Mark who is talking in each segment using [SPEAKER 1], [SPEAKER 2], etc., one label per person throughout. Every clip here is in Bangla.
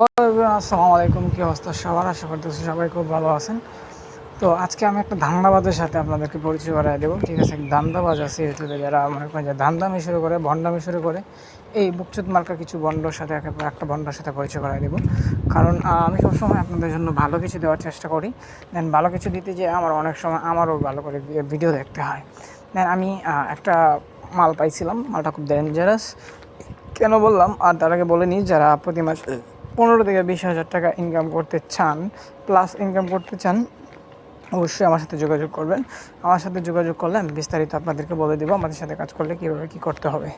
[SPEAKER 1] আসসালামু আলাইকুম। কী অবস্থা? সবার আশা করতেছি সবাই খুব ভালো আছেন। তো আজকে আমি একটা ধান্দাবাজের সাথে আপনাদেরকে পরিচয় করাই দেবো। ঠিক আছে ধান্দাবাজ আছে ইউটিউবে যারা মনে করেন যে ধান্দামি শুরু করে, ভণ্ডামি শুরু করে। এই বুকচুত মার্কা কিছু বন্ডর সাথে একটা বন্ডর সাথে পরিচয় করাই দেবো। কারণ আমি সবসময় আপনাদের জন্য ভালো কিছু দেওয়ার চেষ্টা করি। দেন ভালো কিছু দিতে যে আমার অনেক সময় আমারও ভালো করে ভিডিও দেখতে হয়। দেন আমি একটা মাল পাইছিলাম। মালটা খুব ডেঞ্জারাস কেন বললাম? আর তার আগে বলে নিই, যারা প্রতি মাসে পনেরো থেকে বিশ হাজার টাকা ইনকাম করতে চান প্লাস ইনকাম করতে চান, অবশ্যই আমার সাথে যোগাযোগ করবেন। আমার সাথে যোগাযোগ করলে আমি বিস্তারিত আপনাদেরকে বলে দেবো, আমাদের সাথে কাজ করলে কীভাবে কী করতে হবে।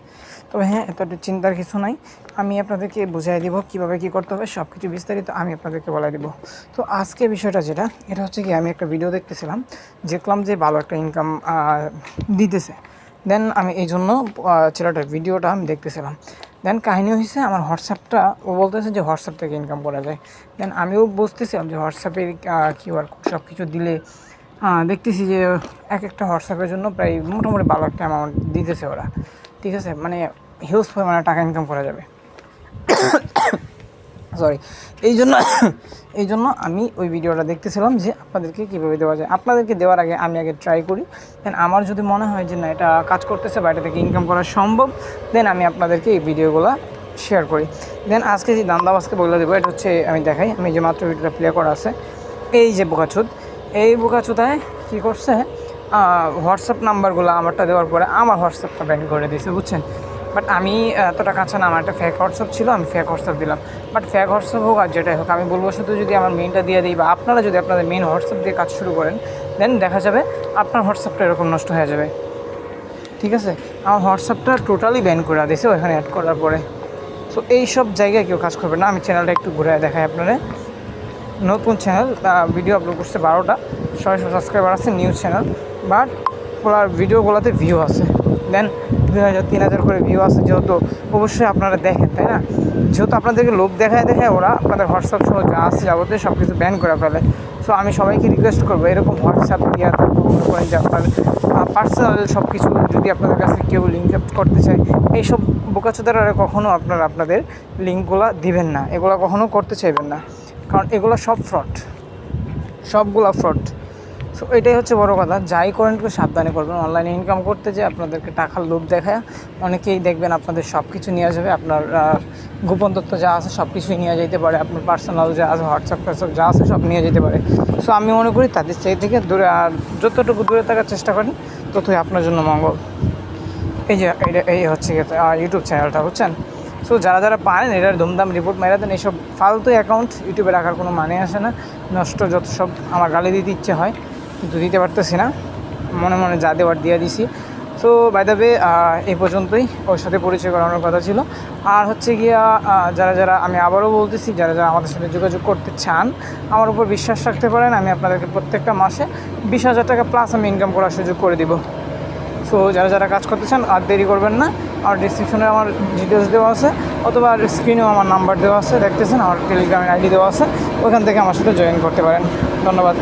[SPEAKER 1] তবে হ্যাঁ এতটা চিন্তার কিছু নাই। আমি আপনাদেরকে বুঝিয়ে দিব কীভাবে কী করতে হবে সব কিছু বিস্তারিত আমি আপনাদেরকে বলে দিব। তো আজকে বিষয়টা যেটা, এটা হচ্ছে কি, আমি একটা ভিডিও দেখতেছিলাম, দেখলাম যে ভালো একটা ইনকাম দিতেছে। দেন আমি এই জন্য ছেলেটার ভিডিওটা আমি দেখতেছিলাম। দেন কাহিনী হয়েছে আমার হোয়াটসঅ্যাপটা ও বলতেছে যে হোয়াটসঅ্যাপ থেকে ইনকাম করা যায়। দেন আমিও বুঝতেছিলাম যে হোয়াটসঅ্যাপের কিউআর কোড সব কিছু দিলে দেখতেছি যে এক একটা হোয়াটসঅ্যাপের জন্য প্রায় মোটামুটি ভালো একটা অ্যামাউন্ট দিতেছে ওরা। ঠিক আছে? মানে হিউজ পরিমাণে টাকা ইনকাম করা যাবে। সরি এই জন্য এই জন্য আমি ওই ভিডিওটা দেখতেছিলাম যে আপনাদেরকে কীভাবে দেওয়া যায়। আপনাদেরকে দেওয়ার আগে আমি আগে ট্রাই করি। দেন আমার যদি মনে হয় যে না, এটা কাজ করতেছে বা এটা থেকে ইনকাম করা সম্ভব দেন আমি আপনাদেরকে এই ভিডিওগুলো শেয়ার করি। দেন আজকে যে দান্দাবাজকে বলে দেবো, এটা হচ্ছে আমি দেখাই। আমি যে মাত্র ভিডিওটা প্লে করা আছে। এই যে বোকাচুদ। এই বোকাচুদায় কী করছে? হোয়াটসঅ্যাপ নাম্বারগুলো আমারটা দেওয়ার পরে আমার হোয়াটসঅ্যাপটা ব্যান করে দিয়েছে, বুঝছেন? বাট আমি এতটা কাছে না, আমার একটা ফেক হোয়াটসঅ্যাপ ছিল, আমি ফেক হোয়াটসঅ্যাপ দিলাম। বাট ফেক হোয়াটসঅ্যাপ হোক আর যেটাই হোক, আমি বলব শুধু যদি আমার মেইনটা দিয়ে দিই বা আপনারা যদি আপনাদের মেইন হোয়াটসঅ্যাপ দিয়ে কাজ শুরু করেন দেন দেখা যাবে আপনার হোয়াটসঅ্যাপটা এরকম নষ্ট হয়ে যাবে। ঠিক আছে? আমার হোয়াটসঅ্যাপটা টোটালি ব্যান করে দিয়েছে ওখানে অ্যাড করার পরে। সো এই সব জায়গায় কেউ কাজ করবে না। আমি চ্যানেলটা একটু ঘুরে দেখাই আপনারা নতুন চ্যানেল ভিডিও আপলোড করছে বারোটা। ছয়শো সাবস্ক্রাইবার আছে নিউজ চ্যানেল বাট ওনার ভিডিওগুলোতে ভিউ আছে। দেন দুই হাজার, তিন হাজার করে ভিউ আছে যেহেতু অবশ্যই আপনারা দেখেন, তাই না? যেহেতু আপনাদেরকে লোক দেখায় দেখায় ওরা আপনাদের হোয়াটসঅ্যাপ সহ যা আছে যাবতীয় সব কিছু ব্যান করে ফেলে। সো আমি সবাইকে রিকোয়েস্ট করব, এরকম হোয়াটসঅ্যাপ দিয়ে করেন যে আপনার পার্সোনাল সব কিছু যদি আপনাদের কাছে কেউ লিঙ্ক করতে চায়, এইসব বোকাচোদারা কখনও আপনারা আপনাদের লিঙ্কগুলো দিবেন না। এগুলো কখনও করতে চাইবেন না। কারণ এগুলো সব ফ্রড সবগুলো ফ্রড সো এটাই হচ্ছে বড় কথা। যাই করেন, একটু সাবধানে করবেন। অনলাইনে ইনকাম করতে যে আপনাদেরকে টাকার লোভ দেখায় অনেকেই দেখবেন আপনাদের সব কিছু নিয়ে যাবে আপনার গোপন তথ্য যা আছে সব কিছুই নিয়ে যেতে পারে। আপনার পার্সোনাল যা আছে হোয়াটসঅ্যাপ টাটসঅ্যাপ যা আছে, সব নিয়ে যেতে পারে। সো আমি মনে করি তাদের সেই থেকে দূরে, আর যতটুকু দূরে থাকার চেষ্টা করেন, ততই আপনার জন্য মঙ্গল। এই যে এইটা এই হচ্ছে ইউটিউব চ্যানেলটা বুঝছেন? সো যারা যারা পারেন এটার ধুমধাম রিপোর্ট মেরা দেন। এইসব ফালতু অ্যাকাউন্ট ইউটিউবে রাখার কোনো মানে আসে না। নষ্ট যত সব আমার গালি দিতে ইচ্ছে হয়। কিন্তু দিতে পারতেছি না। মনে মনে যা দেওয়ার দিয়ে দিছি। সো বাই এই পর্যন্তই। ওর সাথে পরিচয় করানোর কথা ছিল। আর হচ্ছে গিয়া যারা যারা আমি আবারও বলতেছি, যারা যারা আমাদের সাথে যোগাযোগ করতে চান, আমার উপর বিশ্বাস রাখতে পারেন, আমি আপনাদেরকে প্রত্যেকটা মাসে বিশ হাজার টাকা প্লাস আমি ইনকাম করার সুযোগ করে দিব। সো যারা যারা কাজ করতে চান, আর দেরি করবেন না। আমার ডিসক্রিপশনে আমার ডিটেলস দেওয়া আছে, অথবা স্ক্রিনেও আমার নাম্বার দেওয়া আছে, দেখতেছেন, আমার টেলিগ্রামের আইডি দেওয়া আছে, ওখান থেকে আমার সাথে জয়েন করতে পারেন। ধন্যবাদ।